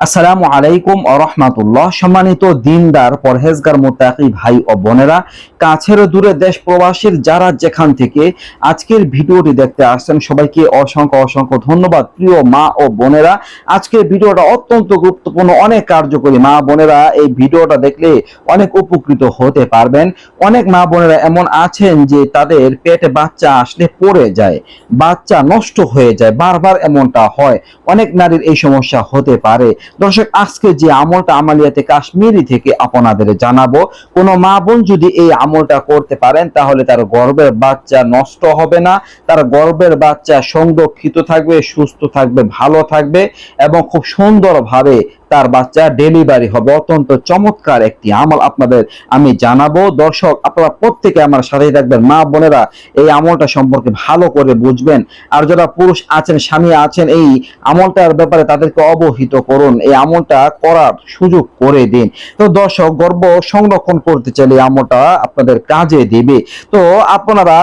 আসসালামু আলাইকুম রহমাতুল্লাহ। সম্মানিত দিনদার, পরহেজগার, মোত্তাকি ভাই ও বোনেরা, কাছের দূরে দেশ প্রবাসীর যারা যেখান থেকে আজকের ভিডিওটি দেখতে আসছেন, সবাইকে অসংখ্য অসংখ্য ধন্যবাদ। প্রিয় মা ও বোনেরা, আজকের ভিডিওটা অত্যন্ত গুরুত্বপূর্ণ, অনেক কার্যকরী। মা বোনেরা, এই ভিডিওটা দেখলে অনেক উপকৃত হতে পারবেন। অনেক মা বোনেরা এমন আছেন যে তাদের পেটে বাচ্চা আসলে পড়ে যায়, বাচ্চা নষ্ট হয়ে যায়, বারবার এমনটা হয়। অনেক নারীর এই সমস্যা হতে পারে। দর্শক, আজকে যে আমলটা আমালিয়াতে কাশ্মীরি থেকে আপনাদের জানাব, কোন মা বোন যদি এই আমলটা করতে পারেন, তাহলে তার গর্বের বাচ্চা নষ্ট হবে না, তার গর্বের বাচ্চা সংরক্ষিত থাকবে, সুস্থ থাকবে, ভালো থাকবে এবং খুব সুন্দরভাবে তার বাচ্চা ডেলিভারি হবে। অত্যন্ত চমৎকার একটি আমল আপনাদের আমি জানাব। দর্শক, আপনারা প্রত্যেকে আমার সাথেই থাকবেন। মা বোনেরা, এই আমলটা সম্পর্কে ভালো করে বুঝবেন। আর যারা পুরুষ আছেন, স্বামী আছেন, এই আমলটার ব্যাপারে তাদেরকে অবহিত করুন। এই আমলটা করার সুযোগ করে দিন। তো দর্শক, গর্ব সংরক্ষণ করতে চাইলে আমলটা আপনাদের কাজে দিবে। তো আপনারা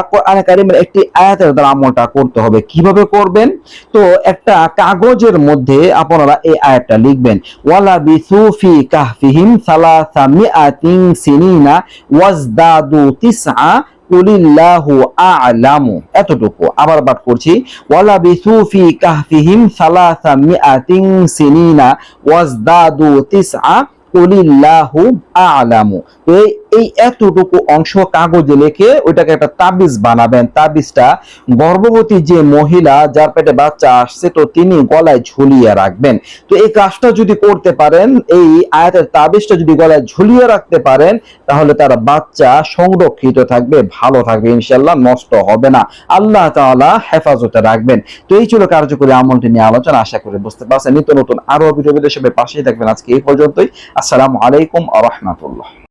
কারিমের একটি আয়াতের দ্বারা আমলটা করতে হবে। কীভাবে করবেন? তো একটা কাগজের মধ্যে আপনারা এই আয়াতটা লিখবেন। ওয়ালা বিসুফি কাহফিহিম সালাসা মিআতিন সিনিনা ওয়াজদাদু তিসআ কুলিল্লাহু আ'লামু এতটুকু আবার পাঠ করছি ওয়ালা বিসুফি কাহফিহিম সালাসা মিআতিন সিনিনা ওয়াজদাদু তিসআ কুলিল্লাহু আ'লামু তো এই এই এতটুকু অংশ কাগজে লিখে ওইটাকে একটা তাবিজ বানাবেন। তাবিজটা গর্ভবতী যে মহিলা, যার পেটে বাচ্চা আসছে, তো তিনি গলায় ঝুলিয়ে রাখবেন। তো এই কাজটা যদি করতে পারেন, এই আয়াতের তাবিজটা যদি গলায় ঝুলিয়ে রাখতে পারেন, তাহলে তার বাচ্চা সংরক্ষিত থাকবে, ভালো থাকবে ইনশাল্লাহ নষ্ট হবে না। আল্লাহ তাআলা হেফাজতে রাখবেন। তো এই ছিল কার্যকরী আমলটি নিয়ে আলোচনা। আশা করি বুঝতে পারছেন। নিত্য নতুন আরও ভিডিও সবাই পাশেই থাকবেন। আজকে এই পর্যন্তই। আসসালামু আলাইকুম আ রহমাতুল্লাহ।